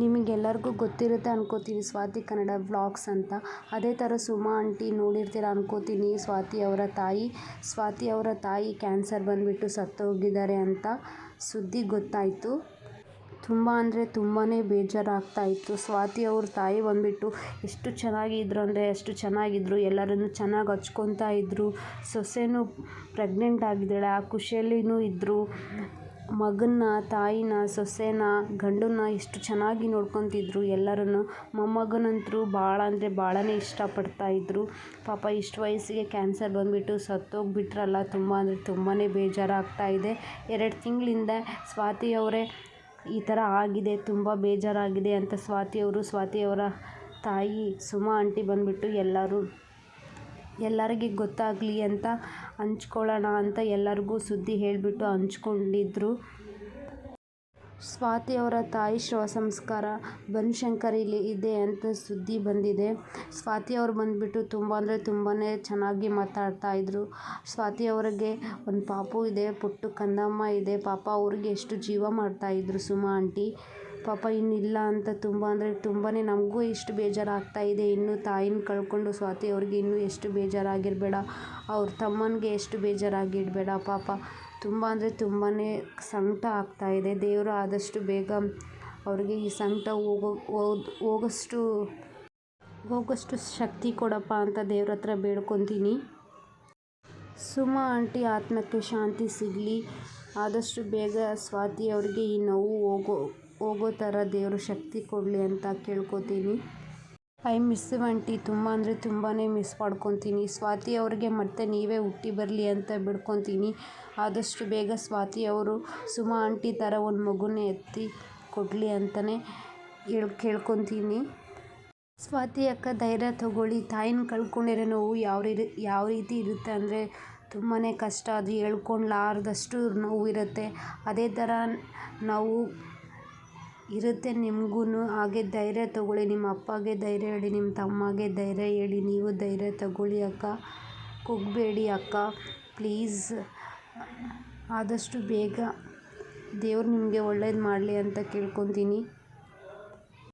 ನಿಮಗೆಲ್ಲರಿಗೂ ಗೊತ್ತಿರುತ್ತೆ ಅನ್ಕೋತೀನಿ ಸ್ವಾತಿ ಕನ್ನಡ ವ್ಲಾಗ್ಸ್ ಅಂತ. ಅದೇ ಥರ ಸುಮಾ ಆಂಟಿ ನೋಡಿರ್ತೀರ ಅನ್ಕೋತೀನಿ ಸ್ವಾತಿ ಅವರ ತಾಯಿ. ಸ್ವಾತಿ ಅವರ ತಾಯಿ ಕ್ಯಾನ್ಸರ್ ಬಂದುಬಿಟ್ಟು ಸತ್ತೋಗಿದ್ದಾರೆ ಅಂತ ಸುದ್ದಿ ಗೊತ್ತಾಯಿತು. ತುಂಬ ಅಂದರೆ ತುಂಬಾ ಬೇಜಾರಾಗ್ತಾ ಇತ್ತು. ಸ್ವಾತಿ ಅವ್ರ ತಾಯಿ ಬಂದುಬಿಟ್ಟು ಎಷ್ಟು ಚೆನ್ನಾಗಿದ್ರು ಅಂದರೆ ಎಷ್ಟು ಚೆನ್ನಾಗಿದ್ರು, ಎಲ್ಲರನ್ನು ಚೆನ್ನಾಗಿ ಹಚ್ಕೊತಾ ಇದ್ದರು ಸೊಸೆನೂ ಪ್ರೆಗ್ನೆಂಟ್ ಆಗಿದ್ದಾಳೆ, ಆ ಖುಷಿಯಲ್ಲಿನೂ ಇದ್ದರು ಮಗನ್ನ, ತಾಯಿನ, ಸೊಸೆನ, ಗಂಡನ್ನ ಎಷ್ಟು ಚೆನ್ನಾಗಿ ನೋಡ್ಕೊತಿದ್ರು. ಎಲ್ಲರನ್ನು ಮೊಮ್ಮಗನಂತೂ ಭಾಳ ಅಂದರೆ ಭಾಳನೇ ಇಷ್ಟಪಡ್ತಾ ಇದ್ದರು ಪಾಪ ಇಷ್ಟು ವಯಸ್ಸಿಗೆ ಕ್ಯಾನ್ಸರ್ ಬಂದುಬಿಟ್ಟು ಸತ್ತೋಗ್ಬಿಟ್ರಲ್ಲ, ತುಂಬ ಅಂದರೆ ತುಂಬಾ ಬೇಜಾರಾಗ್ತಾ ಇದೆ. ಎರಡು ತಿಂಗಳಿಂದ ಸ್ವಾತಿ ಅವರೇ ಈ ಥರ ಆಗಿದೆ, ತುಂಬ ಬೇಜಾರಾಗಿದೆ ಅಂತ ಸ್ವಾತಿ ಅವರು, ಸ್ವಾತಿ ಅವರ ತಾಯಿ ಸುಮಾ ಆಂಟಿ ಬಂದುಬಿಟ್ಟು ಎಲ್ಲರೂ ಎಲ್ಲರಿಗೆ ಗೊತ್ತಾಗಲಿ ಅಂತ ಹಂಚ್ಕೊಳ್ಳೋಣ ಅಂತ ಎಲ್ಲರಿಗೂ ಸುದ್ದಿ ಹೇಳಿಬಿಟ್ಟು ಹಂಚ್ಕೊಂಡಿದ್ರು. ಸ್ವಾತಿ ಅವರ ತಾಯಿ ಶವ ಸಂಸ್ಕಾರ ಬನಶಂಕರಿಲಿ ಇದೆ ಅಂತ ಸುದ್ದಿ ಬಂದಿದೆ. ಸ್ವಾತಿ ಅವರು ಬಂದುಬಿಟ್ಟು ತುಂಬ ಅಂದರೆ ತುಂಬಾ ಚೆನ್ನಾಗಿ ಮಾತಾಡ್ತಾ ಇದ್ರು. ಸ್ವಾತಿ ಅವರಿಗೆ ಒಂದು ಪಾಪು ಇದೆ, ಪುಟ್ಟು ಕಂದಮ್ಮ ಇದೆ. ಪಾಪ ಅವ್ರಿಗೆ ಎಷ್ಟು ಜೀವ ಮಾಡ್ತಾ ಇದ್ರು ಸುಮಾ ಆಂಟಿ. ಪಾಪ ಇನ್ನಿಲ್ಲ ಅಂತ ತುಂಬ ಅಂದರೆ ತುಂಬಾ ನಮಗೂ ಎಷ್ಟು ಬೇಜಾರಾಗ್ತಾ ಇದೆ. ಇನ್ನು ತಾಯಿನ ಕಳ್ಕೊಂಡು ಸ್ವಾತಿ ಅವ್ರಿಗೆ ಇನ್ನೂ ಎಷ್ಟು ಬೇಜಾರಾಗಿರಬೇಡ. ಅವ್ರ ತಮ್ಮನಿಗೆ ಎಷ್ಟು ಬೇಜಾರಾಗಿಡಬೇಡ. ಪಾಪ ತುಂಬ ಅಂದರೆ ತುಂಬಾ ಸಂಕಟ ಆಗ್ತಾ ಇದೆ. ದೇವರು ಆದಷ್ಟು ಬೇಗ ಅವ್ರಿಗೆ ಈ ಸಂಕಟ ಹೋಗೋ ಹೋಗೋಷ್ಟು ಹೋಗೋಷ್ಟು ಶಕ್ತಿ ಕೊಡಪ್ಪ ಅಂತ ದೇವ್ರ ಹತ್ರ ಬೇಡ್ಕೊತೀನಿ. ಸುಮಾ ಆಂಟಿ ಆತ್ಮಕ್ಕೆ ಶಾಂತಿ ಸಿಗಲಿ. ಆದಷ್ಟು ಬೇಗ ಸ್ವಾತಿ ಅವರಿಗೆ ಈ ನೋವು ಹೋಗೋ ಹೋಗೋ ಥರ ದೇವರು ಶಕ್ತಿ ಕೊಡಲಿ ಅಂತ ಕೇಳ್ಕೊತೀನಿ. I miss aunty. ತುಂಬ ಅಂದರೆ ತುಂಬಾ ಮಿಸ್ ಮಾಡ್ಕೊತೀನಿ. ಸ್ವಾತಿ ಅವ್ರಿಗೆ ಮತ್ತೆ ನೀವೇ ಹುಟ್ಟಿ ಬರಲಿ ಅಂತ ಬಿಡ್ಕೊತೀನಿ. ಆದಷ್ಟು ಬೇಗ ಸ್ವಾತಿ ಅವರು ಸುಮಾ ಆಂಟಿ ಥರ ಒಂದು ಮಗುನ ಎತ್ತಿ ಕೊಡಲಿ ಅಂತಲೇ ಹೇಳ್ ಕೇಳ್ಕೊತೀನಿ. ಸ್ವಾತಿ ಅಕ್ಕ ಧೈರ್ಯ ತಗೊಳ್ಳಿ. ತಾಯಿನ ಕಳ್ಕೊಂಡಿರೋ ನೋವು ಯಾವ ಯಾವ ರೀತಿ ಇರುತ್ತೆ ಅಂದರೆ ತುಂಬಾ ಕಷ್ಟ. ಅದು ಹೇಳ್ಕೊಳ್ಲಾರ್ದಷ್ಟು ನೋವು ಇರುತ್ತೆ. ಅದೇ ಥರ ನಾವು ಇರುತ್ತೆ. ನಿಮಗೂ ಹಾಗೆ ಧೈರ್ಯ ತಗೊಳ್ಳಿ. ನಿಮ್ಮ ಅಪ್ಪಗೆ ಧೈರ್ಯ ಹೇಳಿ, ನಿಮ್ಮ ತಮ್ಮಗೆ ಧೈರ್ಯ ಹೇಳಿ. ನೀವು ಧೈರ್ಯ ತಗೊಳ್ಳಿ ಅಕ್ಕ. ಕುಗ್ಬೇಡಿ ಅಕ್ಕ. ಪ್ಲೀಸ್. ಆದಷ್ಟು ಬೇಗ ದೇವ್ರು ನಿಮಗೆ ಒಳ್ಳೇದು ಮಾಡಲಿ ಅಂತ ಕೇಳ್ಕೊತೀನಿ.